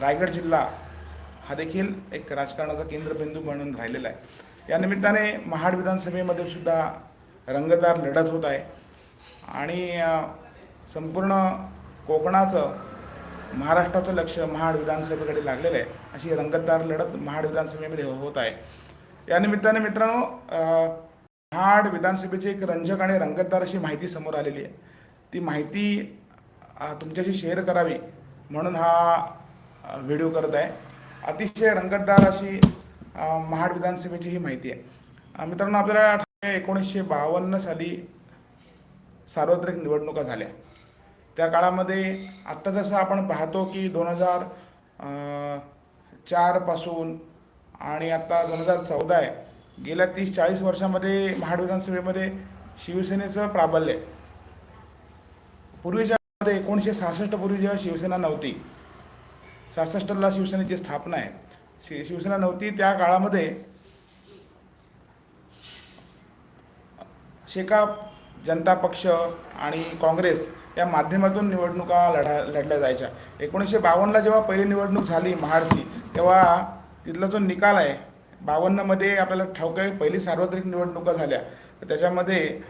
रायगड जिल्हा हा देखील एक राजकारणाचा केंद्रबिंदू म्हणून राहिलेला आहे. या निमित्ताने महाड विधानसभेमध्ये सुद्धा रंगतदार लढत होत आहे. आणि संपूर्ण कोकणाचं महाराष्ट्राचं लक्ष महाड विधानसभेकडे लागलेलं आहे. अशी रंगतदार लढत महाड विधानसभेमध्ये हो-, होत आहे. या निमित्ताने मित्रांनो महाड विधानसभेची एक रंजक आणि रंगतदार अशी माहिती समोर आलेली आहे. ती माहिती तुमच्याशी शेअर करावी म्हणून हा व्हिडिओ करत आहे. अतिशय रंगतदार अशी महाड विधानसभेची ही माहिती आहे. मित्रांनो आपल्याला एकोणीसशे बावन्न साली सार्वत्रिक निवडणुका झाल्या. त्या काळामध्ये आत्ता जसं आपण पाहतो की दोन हजार चारपासून आणि आत्ता दोन हजार चौदा आहे गेल्या तीस चाळीस वर्षामध्ये महाड विधानसभेमध्ये शिवसेनेचं प्राबल्य आहे. पूर्वीच्या एकोणीसशे सहासष्ट पूर्वी जेव्हा शिवसेना नव्हती सहासष्टला शिवसेनेची स्थापना आहे. शि शिवसेना नव्हती त्या काळामध्ये. शेका जनता पक्ष आणि काँग्रेस या माध्यमातून निवडणुका लढा लढल्या जायच्या. एकोणीसशे बावन्नला जेव्हा पहिली निवडणूक झाली महाडची तेव्हा तिथला जो निकाल आहे बावन्नमध्ये आपल्याला ठाऊक आहे पहिली सार्वत्रिक निवडणुका झाल्या. तर त्याच्यामध्ये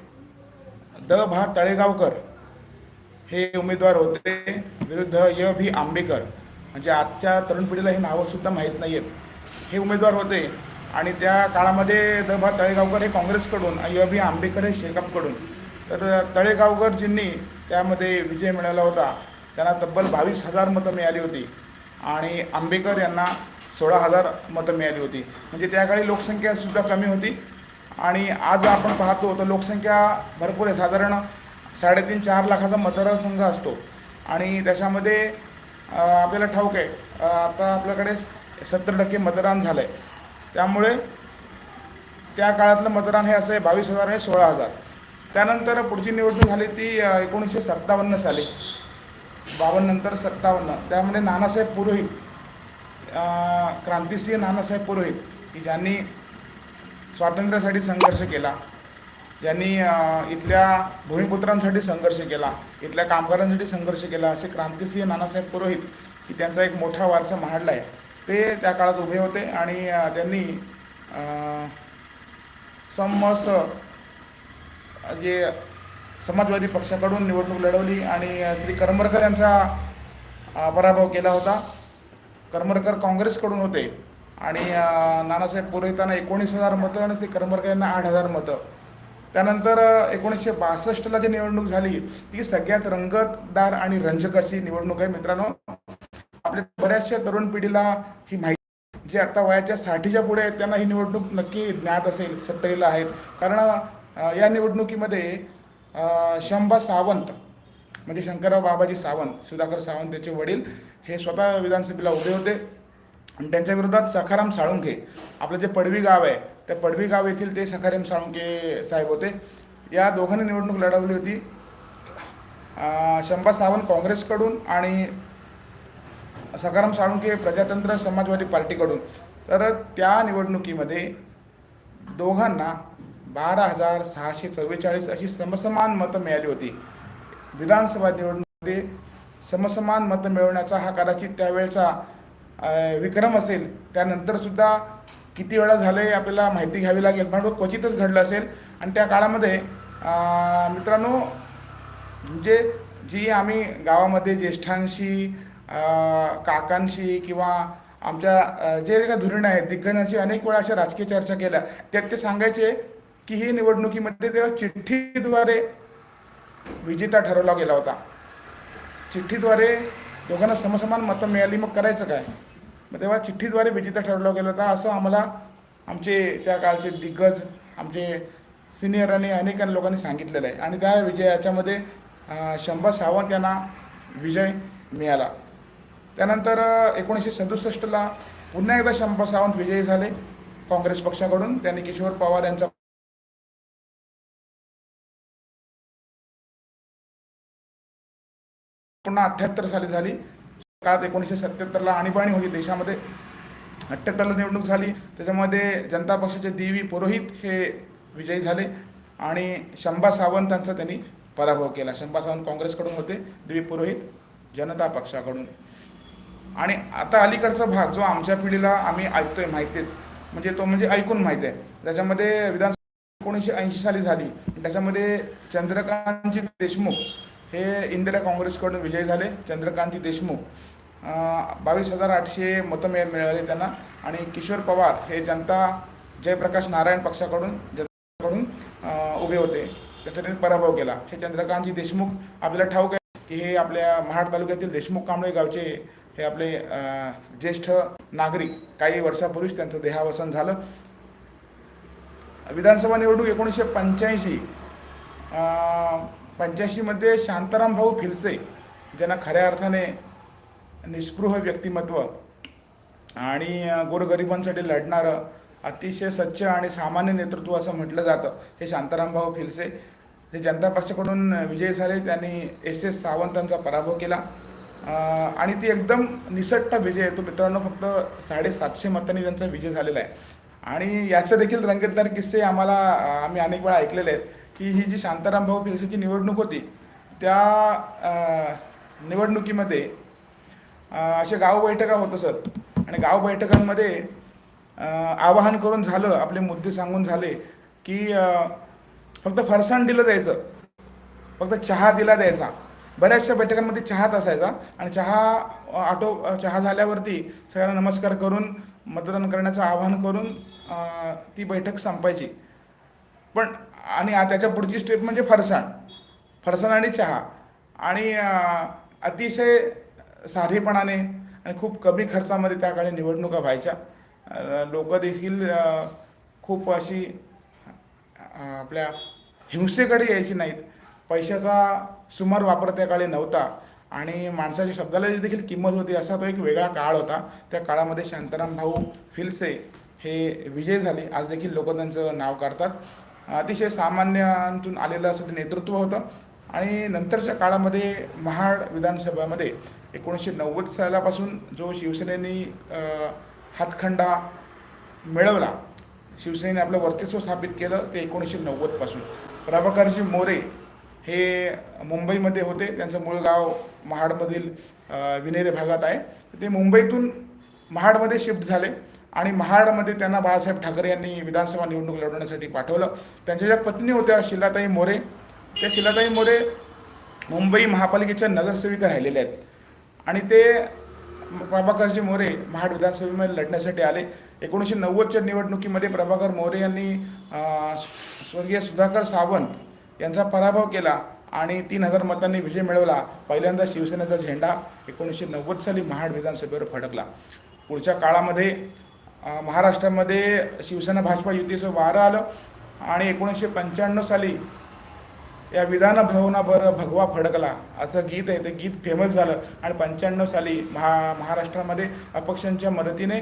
द भा तळेगावकर हे उमेदवार होते विरुद्ध य. भी आंबेकर. म्हणजे आजच्या तरुण पिढीला ही नावंसुद्धा माहीत नाही आहेत हे उमेदवार होते. आणि त्या काळामध्ये द भा तळेगावकर हे काँग्रेसकडून आणि आंबेकर हे शेकापकडून. तर तळेगावकरजींनी त्यामध्ये विजय मिळवला होता. त्यांना तब्बल बावीस हजार मतं मिळाली होती. आणि आंबेकर यांना सोळा हजार मतं मिळाली होती. म्हणजे त्या काळी लोकसंख्यासुद्धा कमी होती. आणि आज आपण पाहतो तर लोकसंख्या भरपूर आहे. साधारण साडेतीन चार लाखाचा मतदारसंघ असतो. आणि त्याच्यामध्ये आपल्याला ठाऊक आहे. आता आपल्याकडे सत्तर टक्के मतदान झालं आहे त्यामुळे त्या काळातलं मतदान हे असं आहे बावीस हजार आणि सोळा हजार. त्यानंतर पुढची निवडणूक झाली ती एकोणीसशे सत्तावन्न साली. बावन्न नंतर सत्तावन्न. त्यामध्ये नानासाहेब पुरोहित क्रांतिसिंह नानासाहेब पुरोहित की ज्यांनी स्वातंत्र्यासाठी संघर्ष केला. ज्यांनी इथल्या भूमिपुत्रांसाठी संघर्ष केला इथल्या कामगारांसाठी संघर्ष केला असे क्रांतिसिंह नानासाहेब पुरोहित की त्यांचा एक मोठा वारसा महाडला आहे. ते त्या काळात उभे होते आणि त्यांनी समस जे समाजवादी पक्षाकडून निवडणूक लढवली आणि श्री करमरकर यांचा पराभव केला होता. करमरकर काँग्रेसकडून होते आणि नानासाहेब पुरोहितांना एकोणीस हजार मतं आणि श्री करमरकर यांना आठ हजार मतं. त्यानंतर एकोणीसशे बासष्टला जी निवडणूक झाली ती सगळ्यात रंगतदार आणि रंजक अशी निवडणूक आहे मित्रांनो. आपल्या बऱ्याचशा तरुण पिढीला ही माहिती जे आता वयाच्या साठीच्या पुढे आहेत त्यांना ही निवडणूक नक्की ज्ञात असेल सत्तरीला आहेत. कारण या निवडणुकीमध्ये शंभा सावंत म्हणजे शंकरराव बाबाजी सावंत सुधाकर सावंत त्याचे वडील हे स्वतः विधानसभेला उभे होते. आणि त्यांच्या विरोधात सखाराम साळुंखे आपलं जे पडवी गाव आहे त्या पडवी गाव येथील ते सखारेम साळुंके साहेब होते. या दोघांनी निवडणूक लढवली होती. शंभा सावंत काँग्रेसकडून आणि सखाराम साळुंके प्रजातंत्र समाजवादी पार्टीकडून. तर त्या निवडणुकीमध्ये दोघांना बारा हजार सहाशे चव्वेचाळीस अशी समसमान मतं मिळाली होती. विधानसभा निवडणुकीमध्ये समसमान मतं मिळवण्याचा हा कदाचित त्यावेळचा विक्रम असेल. त्यानंतरसुद्धा किती वेळा झालं आहे आपल्याला माहिती घ्यावी लागेल. पण क्वचितच घडलं असेल. आणि त्या काळामध्ये मित्रांनो म्हणजे जी आम्ही गावामध्ये ज्येष्ठांशी काकांशी किंवा आमच्या जे काही धुरीण आहेत दिग्गजांशी अनेक वेळा अशा राजकीय चर्चा केल्या. त्यात ते सांगायचे की ही निवडणुकीमध्ये तेव्हा चिठ्ठीद्वारे विजेता ठरवला गेला होता. चिठ्ठीद्वारे दोघांना समसमान मतं मिळाली मग करायचं काय? मग तेव्हा चिठ्ठीद्वारे विजेता ठरवलं गेलं होतं. असं आम्हाला आमचे त्या काळचे दिग्गज आमचे सिनियरांनी अनेक लोकांनी सांगितलेलं आहे. आणि त्या विजय याच्यामध्ये शंभर सावंत यांना विजय मिळाला. त्यानंतर एकोणीसशे सदुसष्टला पुन्हा एकदा शंभर सावंत विजयी झाले काँग्रेस पक्षाकडून. त्यांनी किशोर पवार यांचा पुन्हा अठ्ठ्याहत्तर साली झाली. काळात एकोणीसशे सत्याहत्तरला आणीबाणी होती. देशामध्ये अठ्ठ्याहत्तरला निवडणूक झाली. त्याच्यामध्ये जनता पक्षाचे देवी पुरोहित हे विजयी झाले आणि शंभा सावंतांचा त्यांनी पराभव केला. शंभा सावंत काँग्रेसकडून होते देवी पुरोहित जनता पक्षाकडून. आणि आता अलीकडचा भाग जो आमच्या पिढीला आम्ही ऐकतोय माहिती म्हणजे तो म्हणजे ऐकून माहिती आहे. त्याच्यामध्ये विधानसभा एकोणीसशे ऐंशी साली झाली. त्याच्यामध्ये चंद्रकांतजी देशमुख हे इंदिरा काँग्रेसकडून विजयी झाले चंद्रकांती देशमुख. बावीस हजार आठशे मतं मिळ मिळाले त्यांना. आणि किशोर पवार हे जनता जयप्रकाश नारायण पक्षाकडून जनताकडून उभे होते. त्याचा त्यांनी पराभव केला. हे चंद्रकांतजी देशमुख आपल्याला ठाऊक आहे की हे आपल्या महाड तालुक्यातील देशमुख कांबळे गावचे हे आपले ज्येष्ठ नागरिक. काही वर्षापूर्वीच त्यांचं देहावसन झालं. विधानसभा निवडणूक एकोणीसशे पंच्याऐंशी पंच्याऐंशीमध्ये शांताराम भाऊ फिलसे ज्यांना खऱ्या अर्थाने निस्पृह व्यक्तिमत्व आणि गोरगरिबांसाठी लढणारं अतिशय स्वच्छ आणि सामान्य नेतृत्व असं म्हटलं जातं. हे शांताराम भाऊ फिलसे हे जनता पक्षाकडून विजयी झाले. त्यांनी एस एस सावंतांचा पराभव केला. आणि ती एकदम निसट्ट विजय. आहे तो मित्रांनो फक्त साडेसातशे मतांनी त्यांचा विजय झालेला आहे. आणि याचं देखील रंगतदार किस्से आम्हाला आम्ही अनेक वेळा ऐकलेले आहेत. की ही जी शांताराम भाऊ फिलसेची निवडणूक होती त्या निवडणुकीमध्ये असे अशा गाव बैठका होत असत. आणि गाव बैठकांमध्ये आवाहन करून झालं आपले मुद्दे सांगून झाले की फक्त फरसाण दिलं जायचं फक्त चहा दिला द्यायचा. बऱ्याचशा बैठकांमध्ये चहाच असायचा. आणि चहा आटो चहा झाल्यावरती सगळ्यांना नमस्कार करून मतदान करण्याचं आवाहन करून ती बैठक संपायची. पण आणि त्याच्या पुढची स्टेप म्हणजे फरसाण. फरसाण आणि चहा. आणि अतिशय साधेपणाने आणि खूप कमी खर्चामध्ये त्या काळी निवडणुका व्हायच्या. लोक देखील खूप अशी आपल्या हिंसेकडे यायची नाहीत. पैशाचा सुमार वापर त्या काळी नव्हता. आणि माणसाच्या शब्दाला देखील किंमत होती असा तो एक वेगळा काळ होता. त्या काळामध्ये शांताराम भाऊ फिलसे हे विजय झाले. आज देखील लोक त्यांचं नाव काढतात. अतिशय सामान्यांतून आलेलं असं ते नेतृत्व होतं. आणि नंतरच्या काळामध्ये महाड विधानसभामध्ये एकोणीसशे नव्वद सालापासून जो शिवसेनेने हातखंडा मिळवला शिवसेनेने आपलं वर्चस्व स्थापित केलं ते एकोणीसशे नव्वदपासून. प्रभाकरजी मोरे हे मुंबईमध्ये होते. त्यांचं मूळ गाव महाडमधील विनेरे भागात आहे. ते मुंबईतून महाडमध्ये शिफ्ट झाले. आणि महाडमध्ये त्यांना बाळासाहेब ठाकरे यांनी विधानसभा निवडणूक लढवण्यासाठी पाठवलं. त्यांच्या ज्या पत्नी होत्या शिलाताई मोरे त्या शिलाताई मोरे मुंबई महापालिकेच्या नगरसेविका राहिलेल्या आहेत. आणि ते प्रभाकरजी मोरे महाड विधानसभेमध्ये लढण्यासाठी आले. एकोणीसशे नव्वदच्या निवडणुकीमध्ये प्रभाकर मोरे यांनी स्वर्गीय सुधाकर सावंत यांचा पराभव केला आणि तीन हजार मतांनी विजय मिळवला. पहिल्यांदा शिवसेनेचा झेंडा एकोणीसशे नव्वद साली महाड विधानसभेवर फडकला. पुढच्या काळामध्ये महाराष्ट्रामध्ये शिवसेना भाजपा युतीचं वारं आलं आणि एकोणीसशे पंच्याण्णव साली या विधान भवनाभर भगवा फडकला. असं गीत आहे ते गीत फेमस झालं. आणि पंच्याण्णव साली महा महाराष्ट्रामध्ये अपक्षांच्या मदतीने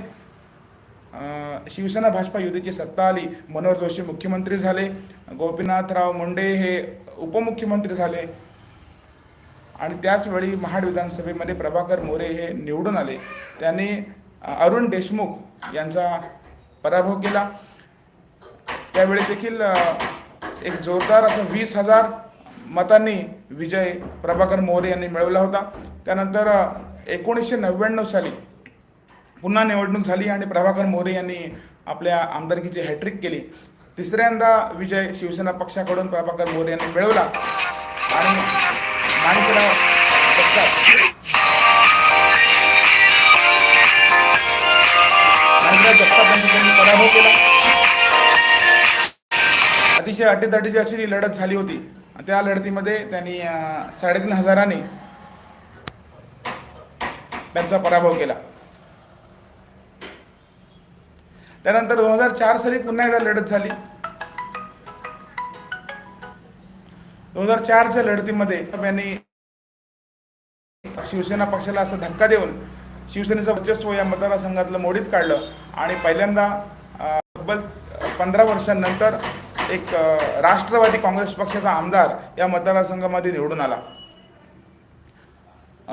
शिवसेना भाजपा युतीची सत्ता आली. मनोहर जोशी मुख्यमंत्री झाले. गोपीनाथराव मुंडे हे उपमुख्यमंत्री झाले. आणि त्याचवेळी महाड विधानसभेमध्ये प्रभाकर मोरे हे निवडून आले. त्यांनी अरुण देशमुख यांचा पराभव केला. त्यावेळी देखील एक जोरदार असं वीस हजार मतांनी विजय प्रभाकर मोरे यांनी मिळवला होता. त्यानंतर एकोणीसशे नव्याण्णव साली पुन्हा निवडणूक झाली आणि प्रभाकर मोरे यांनी आपल्या आमदारकीची हॅट्रिक केली. तिसऱ्यांदा विजय शिवसेना पक्षाकडून प्रभाकर मोरे यांनी मिळवला. आणि पक्षात जगताप माणिकराव त्यांनी पराभव केला. अतिशय अटीतटीची अशी ही लढत झाली होती. त्या लढतीमध्ये त्यांनी साडेतीन हजारांनी त्यांचा पराभव केला. त्यानंतर दोन हजार चार साली पुन्हा एकदा लढत झाली. दोन हजार चारच्या लढतीमध्ये यांनी शिवसेना पक्षाला असा धक्का देऊन शिवसेनेचं वर्चस्व या मतदारसंघातलं मोडीत काढलं. आणि पहिल्यांदा तब्बल पंधरा वर्षांनंतर एक राष्ट्रवादी काँग्रेस पक्षाचा आमदार या मतदारसंघामध्ये निवडून आला.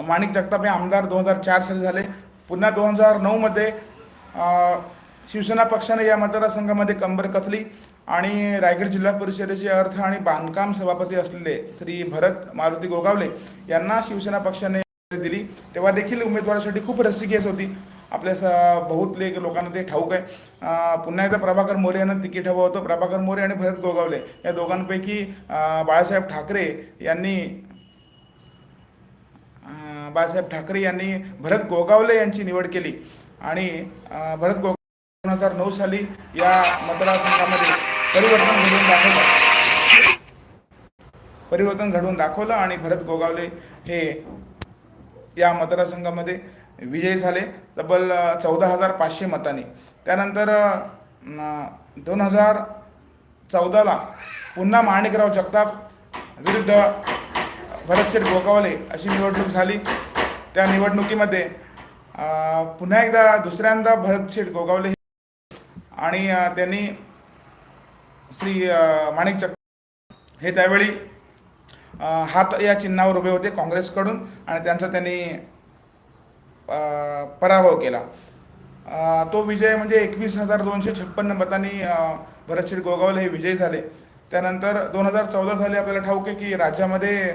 माणिक जगताप हे आमदार दोन हजार चार साली झाले. पुन्हा दोन हजार नऊमध्ये शिवसेना पक्षाने या मतदारसंघामध्ये कंबर कसली आणि रायगड जिल्हा परिषदेचे अर्थ आणि बांधकाम सभापती असलेले श्री भरत मारुती गोगावले यांना शिवसेना पक्षाने दिली. तेव्हा देखील उमेदवारासाठी खूप रस्सीकेस होती. आपल्या स बहुतले लोकांना ते ठाऊक आहे. पुन्हा एकदा प्रभाकर मोरे यांना तिकीट हवं होतं. प्रभाकर मोरे आणि भरत गोगावले. या दोघांपैकी बाळासाहेब ठाकरे यांनी बाळासाहेब ठाकरे यांनी भरत गोगावले यांची निवड केली. आणि भरत गोगावले दोन हजार नऊ साली या मतदारसंघामध्ये परिवर्तन घडवून दाखवलं. परिवर्तन घडवून दाखवलं आणि भरत गोगावले हे या मतदारसंघामध्ये विजयी झाले. तब्बल चौदा हजार पाचशे मतांनी. त्यानंतर दोन हजार चौदाला पुन्हा माणिकराव जगताप विरुद्ध भरतशेठ गोगावले अशी निवडणूक झाली. त्या निवडणुकीमध्ये पुन्हा एकदा दुसऱ्यांदा भरतशेठ गोगावले आणि त्यांनी श्री माणिक जगताप हे त्यावेळी हात या चिन्हावर उभे होते काँग्रेसकडून आणि त्यांचा त्यांनी पराभव केला. तो विजय म्हणजे एकवीस हजार दोनशे छप्पन्न मतांनी भरतश्री गोगावले हे विजयी झाले. त्यानंतर दोन हजार चौदा साली आपल्याला ठाऊक आहे की राज्यामध्ये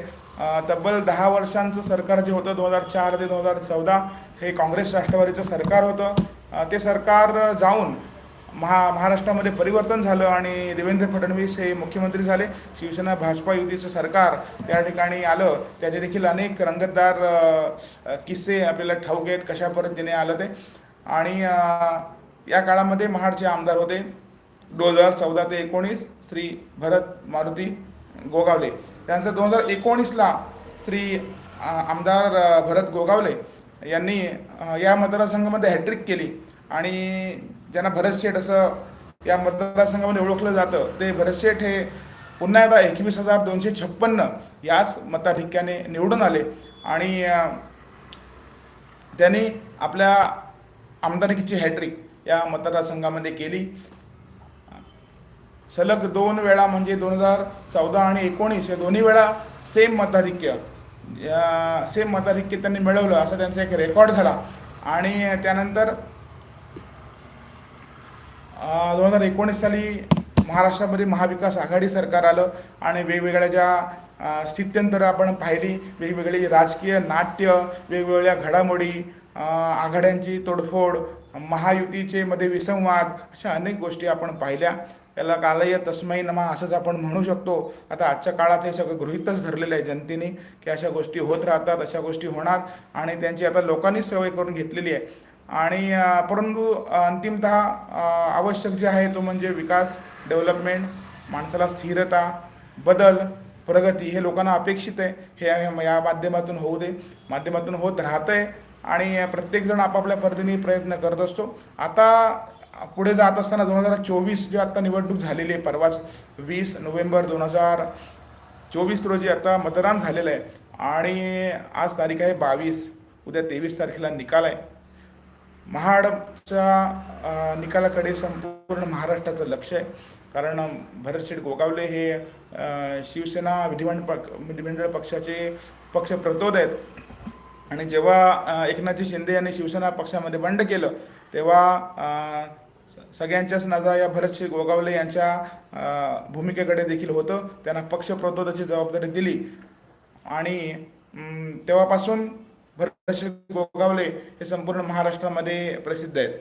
तब्बल दहा वर्षांचं सरकार जे होतं दोन हजार चार ते दोन हजार चौदा हे काँग्रेस राष्ट्रवादीचं सरकार होतं. ते सरकार जाऊन महा महाराष्ट्रामध्ये परिवर्तन झालं आणि देवेंद्र फडणवीस हे मुख्यमंत्री झाले. शिवसेना भाजपा युतीचं सरकार त्या ठिकाणी आलं. त्याचे देखील अनेक रंगतदार किस्से आपल्याला ठाऊक आहेत कशा पद्धतीने आलं ते. आणि या काळामध्ये महाडचे आमदार होते. दोन हजार चौदा ते एकोणीस श्री भरत मारुती गोगावले. त्यांचं दोन हजार एकोणीसला श्री आमदार भरत गोगावले यांनी या मतदारसंघामध्ये हॅट्रिक केली. आणि ज्यांना भरत शेठ असं या मतदारसंघामध्ये ओळखलं जातं ते भरत शेठ हे पुन्हा एकदा एकवीस हजार दोनशे छप्पन्न याच मताधिक्याने निवडून आले. आणि त्यांनी आपल्या आमदारकीची हॅट्रिक या मतदारसंघामध्ये केली. सलग दोन वेळा म्हणजे दोन हजार चौदा आणि एकोणीस या दोन्ही वेळा सेम मताधिक्य सेम मताधिक्य त्यांनी मिळवलं असा त्यांचा एक रेकॉर्ड झाला. आणि त्यानंतर दोन हजार एकोणीस साली महाराष्ट्रामध्ये महाविकास आघाडी सरकार आलं आणि वेगवेगळ्या ज्या स्थित्यंतरं आपण पाहिली वेगवेगळी राजकीय नाट्य वेगवेगळ्या घडामोडी आघाड्यांची तोडफोड महायुतीचे मध्ये विसंवाद अशा अनेक गोष्टी आपण पाहिल्या. याला कालय तस्मै नमा असंच आपण म्हणू शकतो. आता आजच्या काळात हे सगळं गृहितच धरलेलं आहे जनतेने की अशा गोष्टी होत राहतात अशा गोष्टी होणार आणि त्यांची आता लोकांनी सवय करून घेतलेली आहे. आणि परंतु अंतिमतः आवश्यक जे आहे तो म्हणजे विकास डेव्हलपमेंट माणसाला स्थिरता बदल प्रगती हे लोकांना अपेक्षित आहे. हे या माध्यमातून होऊ दे. माध्यमातून होत राहतंय आणि प्रत्येकजण आपापल्या पद्धतीने प्रयत्न करत असतो. आता पुढे जात असताना दोन हजार चोवीस जी आत्ता निवडणूक झालेली आहे परवाच वीस नोव्हेंबर दोन हजार चोवीस रोजी आता मतदान झालेलं आहे. आणि आज तारीख आहे बावीस. उद्या तेवीस तारखेला निकाल आहे. महाडच्या निकालाकडे संपूर्ण महाराष्ट्राचं लक्ष आहे. कारण भरतशेठ गोगावले हे शिवसेना विधिमंडळ पक विधिमंडळ पक्षाचे पक्ष प्रतोद आहेत. आणि जेव्हा एकनाथजी शिंदे यांनी शिवसेना पक्षामध्ये बंड केलं तेव्हा सगळ्यांच्याच नजरा या भरतशेठ गोगावले यांच्या भूमिकेकडे देखील होतं. त्यांना पक्ष प्रतोदाची जबाबदारी दिली. आणि तेव्हापासून भरतशेठ गोगावले हे संपूर्ण महाराष्ट्रामध्ये प्रसिद्ध आहेत.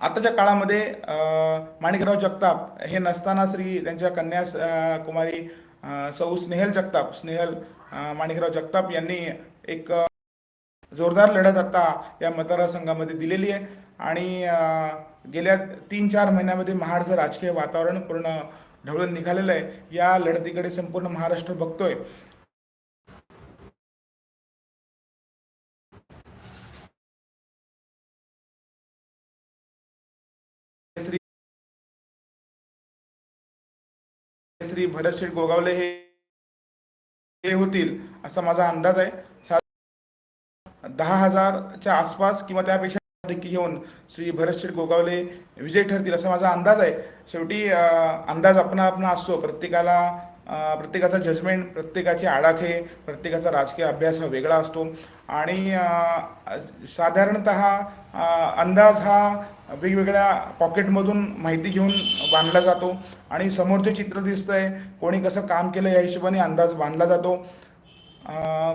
आताच्या काळामध्ये माणिकराव जगताप हे नसताना श्री त्यांच्या कन्या कुमारी सौ स्नेहल जगताप स्नेहल माणिकराव जगताप यांनी एक जोरदार लढत आता या मतदारसंघामध्ये दिलेली आहे. आणि गेल्या तीन चार महिन्यामध्ये महाडचं राजकीय वातावरण पूर्ण ढवळून निघालेलं आहे. या लढतीकडे संपूर्ण महाराष्ट्र बघतोय. श्री भरतशेठ गोगावले हे हे होतील असा माझा अंदाज आहे. सा- दहा हजारच्या आसपास किंवा त्यापेक्षा अधिक घेऊन श्री भरतशेठ गोगावले विजय ठरतील असा माझा अंदाज आहे. शेवटी अंदाज आपणा आपणा असतो. प्रत्येकाला प्रत्येकाचा जजमेंट प्रत्येकाचे आडाखे प्रत्येकाचा राजकीय अभ्यास हा वेगळा असतो. आणि साधारणत अंदाज हा वेगवेगळ्या पॉकेटमधून माहिती घेऊन बांधला जातो. आणि समोरचे चित्र दिसतं आहे कोणी कसं काम केलं या हिशोबाने अंदाज बांधला जातो.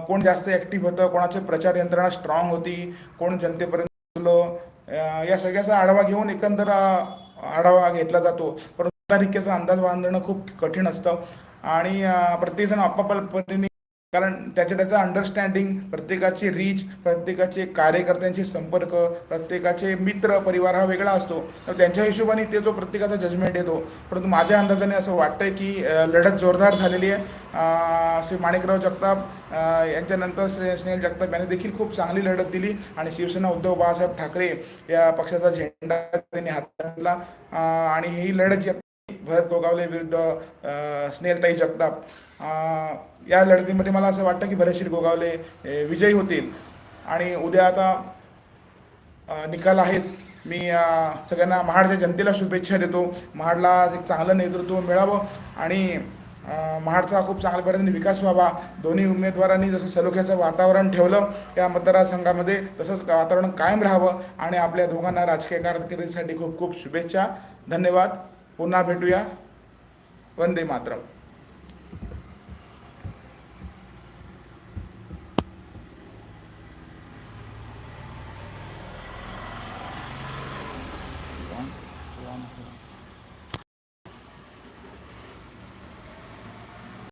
कोण जास्त ॲक्टिव्ह होतं कोणाचे प्रचार यंत्रणा स्ट्रॉंग होती कोण जनतेपर्यंत पोहोचलो या सगळ्याचा आढावा घेऊन एकंदर आढावा घेतला जातो. परंतु तारखेचा अंदाज बांधणं खूप कठीण असतं. आणि प्रत्येकजण आपापल्या परीने कारण त्याच्या त्याचं अंडरस्टँडिंग प्रत्येकाची रीच प्रत्येकाचे कार्यकर्त्यांचे संपर्क प्रत्येकाचे मित्र परिवार हा वेगळा असतो. तर त्यांच्या हिशोबाने ते जो प्रत्येकाचा जजमेंट येतो. परंतु माझ्या अंदाजाने असं वाटतंय की लढत जोरदार झालेली आहे. श्री माणिकराव जगताप यांच्यानंतर श्री स्नेहल जगताप यांनी देखील खूप चांगली लढत दिली आणि शिवसेना उद्धव बाळासाहेब ठाकरे या पक्षाचा झेंडा त्यांनी हातात आणि ही लढत जी भरत गोगावले विरुद्ध अं, स्नेहलताई जगताप. या लढतीमध्ये मला असं वाटतं की भरतशीर गोगावले विजयी होतील. आणि उद्या आता निकाल आहेच. मी सगळ्यांना महाडच्या जनतेला शुभेच्छा देतो. महाडला एक चांगलं नेतृत्व मिळावं आणि महाडचा खूप चांगल्या पद्धतीने विकास व्हावा. दोन्ही उमेदवारांनी जसं सलोख्याचं वातावरण ठेवलं या मतदारसंघामध्ये तसंच वातावरण कायम राहावं आणि आपल्या दोघांना राजकीय कारकिर्दीसाठी खूप खूप शुभेच्छा. धन्यवाद. पुन्हा भेटूया. वंदे मातरम.